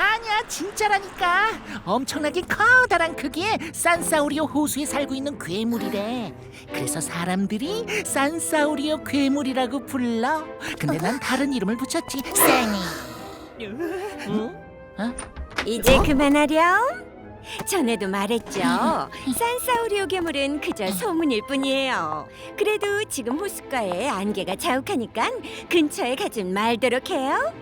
아니야 진짜라니까 엄청나게 커다란 크기의 산사우리오 호수에 살고 있는 괴물이래 그래서 사람들이 산사우리오 괴물이라고 불러 근데 난 다른 이름을 붙였지 쌩이 응? 어? 이제 그만하렴. 전에도 말했죠. 산사우리오 괴물은 그저 소문일 뿐이에요. 그래도 지금 호숫가에 안개가 자욱하니까 근처에 가진 말도록 해요.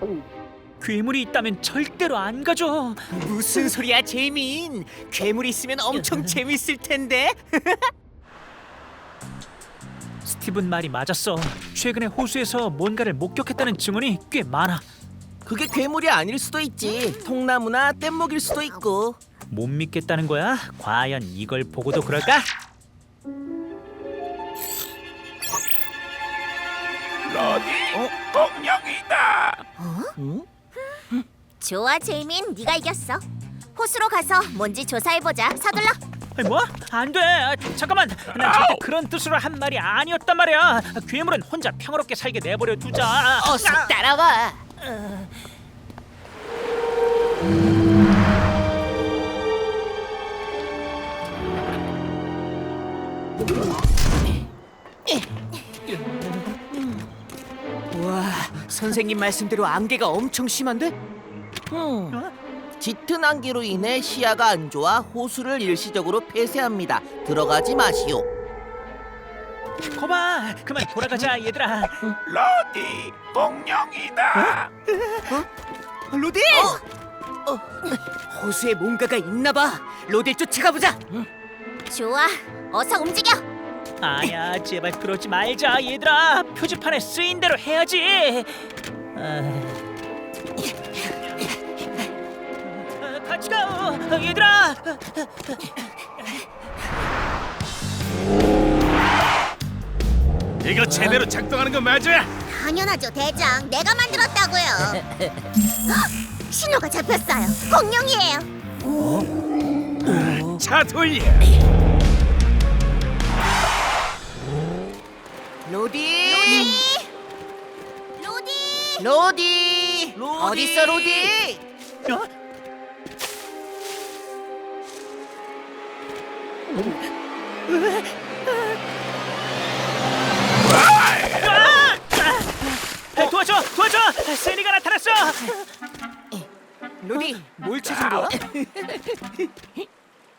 괴물이 있다면 절대로 안 가죠. 무슨 소리야, 재민? 괴물이 있으면 엄청 재밌을 텐데. 스티븐 말이 맞았어. 최근에 호수에서 뭔가를 목격했다는 증언이 꽤 많아. 그게 괴물이 아닐 수도 있지. 통나무나 뗏목일 수도 있고. 못 믿겠다는 거야? 과연 이걸 보고도 그럴까? 응? 좋아 제이민 네가 이겼어 호수로 가서 뭔지 조사해보자 서둘러 아니, 뭐? 안 돼. 아, 잠깐만. 난 절대 그런 뜻으로 한 말이 아니었단 말이야. 괴물은 혼자 평화롭게 살게 내버려 두자. 어서 따라와 와, 선생님 말씀대로 안개가 엄청 심한데? 음. 짙은 안개로 인해 시야가 안 좋아 호수를 일시적으로 폐쇄합니다. 들어가지 마시오. 거봐. 그만 돌아가자, 얘들아. 로디 공룡이다. 로디! 어, 호수에 뭔가가 있나 봐. 로디를 쫓아가보자. 좋아 어서 움직여 아야, 제발 그러지 말자, 얘들아. 표지판에 쓰인 대로 해야지. 아... 같이 가, 어, 얘들아. 이거 제대로 작동하는 거 맞아? 당연하죠 대장 내가 만들었다고요 헉, 신호가 잡혔어요 공룡이에요 차 돌려. 로디! 로디 로디! 어딨어, 로디? 어? 아, 도와줘, 도와줘. 세니가 나타났어. 로디, 뭘 찾은 거야?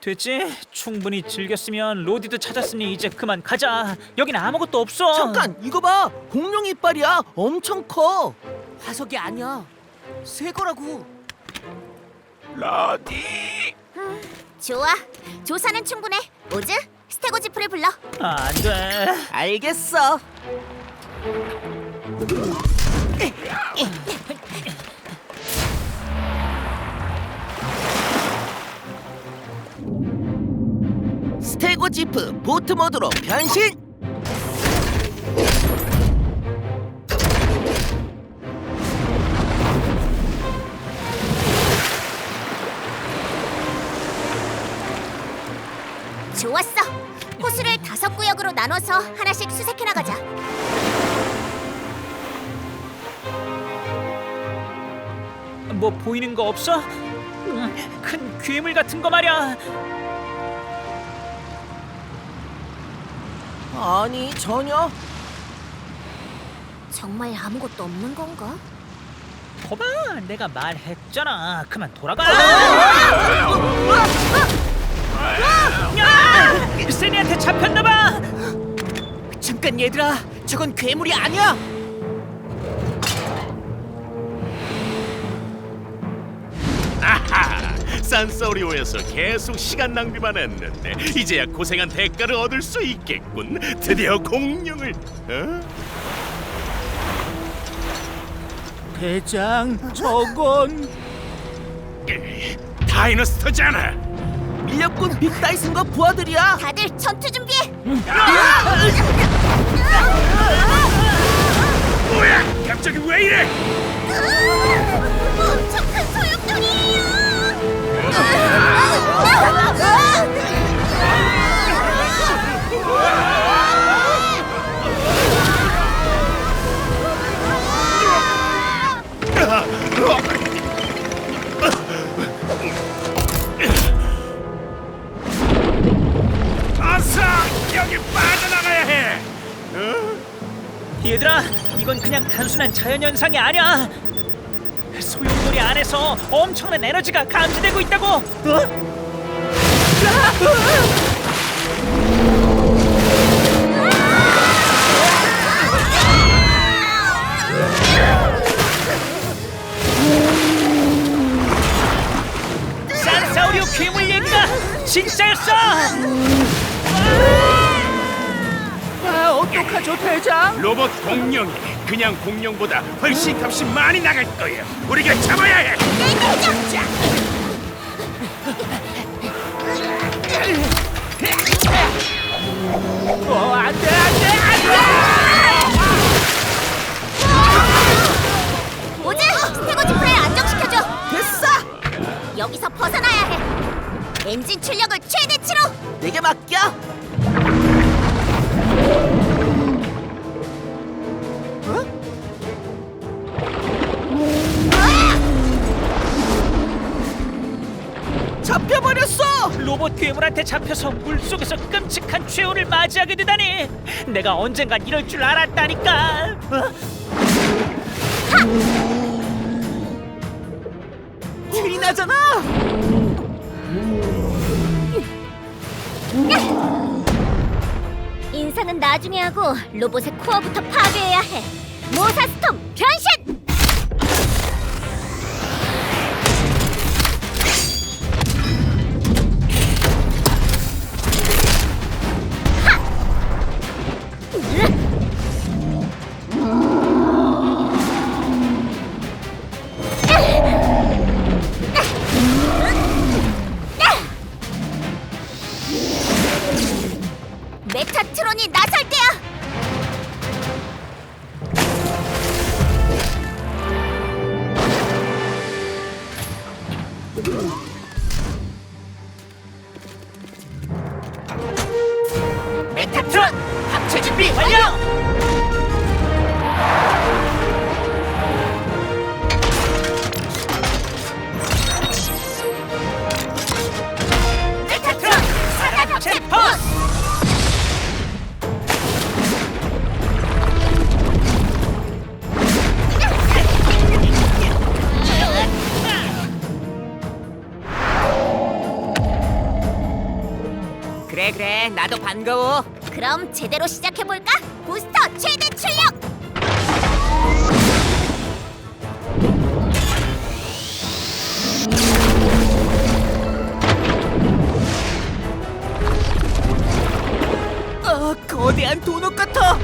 됐지? 충분히 즐겼으면 로디도 찾았으니 이제 그만 가자. 여긴 아무것도 없어. 잠깐, 이거 봐. 공룡 이빨이야. 엄청 커. 화석이 아니야. 새 거라고. 로디. 좋아 조사는 충분해 오즈 스테고지프를 불러 아, 안 돼. 알겠어. 스테고 지프 보트 모드로 변신. 좋았어 호수를 다섯 구역으로 나눠서 하나씩 수색해 나가자 뭐 보이는 거 없어? 음, 큰 괴물 같은 거 말이야. 아니 전혀. 정말 아무것도 없는 건가? 거봐, 내가 말했잖아. 그만 돌아가. 야! 세니한테 잡혔나 봐. 잠깐 얘들아, 저건 괴물이 아니야. 아하. 산소리오에서 계속 시간 낭비만 했는데 이제야 고생한 대가를 얻을 수 있겠군. 드디어 공룡을. 어? 대장 저건 다이너스터잖아. 밀렵꾼 빅다이슨과 부하들이야. 다들 전투 준비해 뭐야? 갑자기 왜 이래? 엄청 큰 소용돌이에요 자연 현상이 아니야. 소용돌이 안에서 엄청난 에너지가 감지되고 있다고. 어? 산사우리오 괴물 얘기가 진짜였어. 어떡하죠, 대장? 로봇 공룡이 그냥 공룡보다 훨씬 값이 많이 나갈 거예요. 우리가 잡아야 해. 어, 안 돼, 안 돼, 안 돼! 오즈, 스테고지 프레이 안정시켜줘. 됐어! 여기서 벗어나야 해. 엔진 출력을 최대치로. 내게 맡겨! 잡혀버렸어! 로봇 괴물한테 잡혀서 물속에서 끔찍한 최후를 맞이하게 되다니 내가 언젠간 이럴 줄 알았다니까 어? 트리나잖아! 인사는 나중에 하고 로봇의 코어부터 파괴해야 해. 모사스톰 변신! 나도 반가워. 그럼 제대로 시작해 볼까? 부스터 최대 출력. 어, 거대한 도넛 같아!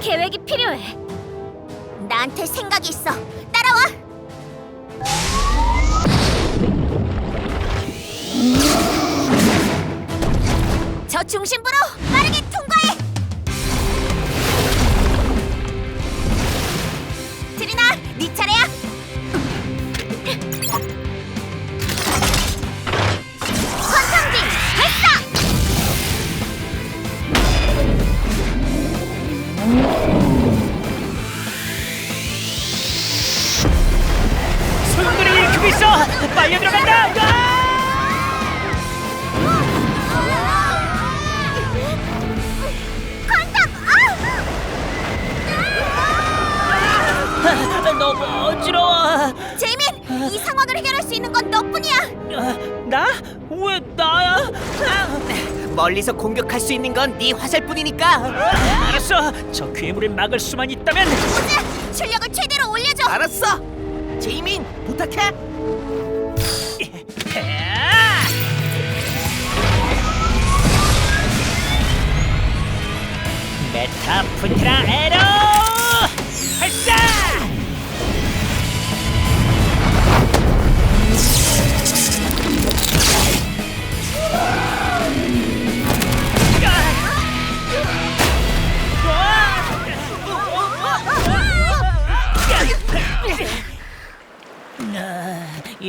계획이 필요해. 나한테 생각이 있어. 따라와. 저 중심부로 빠르게 통과해. 트리나, 네 차례야. 멀리서 공격할 수 있는 건 네 화살뿐이니까. 알았어 저 괴물을 막을 수만 있다면 오즈, 출력을 최대로 올려줘. 알았어. 제이민, 부탁해. 아! 메타 푸트라 에로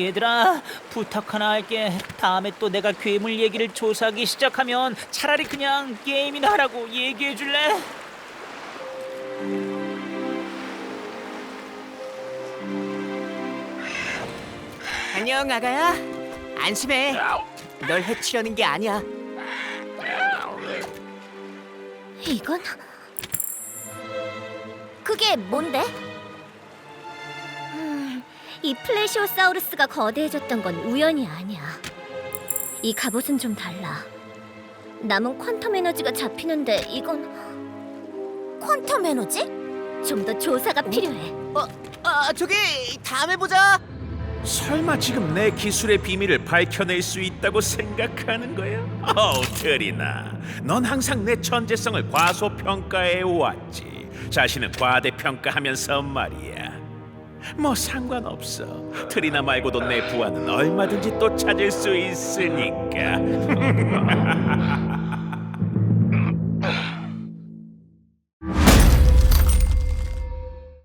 얘들아 부탁 하나 할게. 다음에 또 내가 괴물 얘기를 조사하기 시작하면 차라리 그냥 게임이나 하라고 얘기해 줄래? 안녕 아가야. 안심해. 널 해치려는 게 아니야. 이건? 그게 뭔데? 음, 이 플래시오사우루스가 거대해졌던 건 우연이 아니야. 이 갑옷은 좀 달라. 남은 퀀텀 에너지가 잡히는데 이건 퀀텀 에너지? 좀 더 조사가 필요해. 아 저기 다음에 보자. 설마 지금 내 기술의 비밀을 밝혀낼 수 있다고 생각하는 거야? 어우 트리나 넌 항상 내 천재성을 과소평가해 왔지 자신은 과대평가하면서 말이야 뭐 상관없어. 트리나 말고도 내 부하는 얼마든지 또 찾을 수 있으니까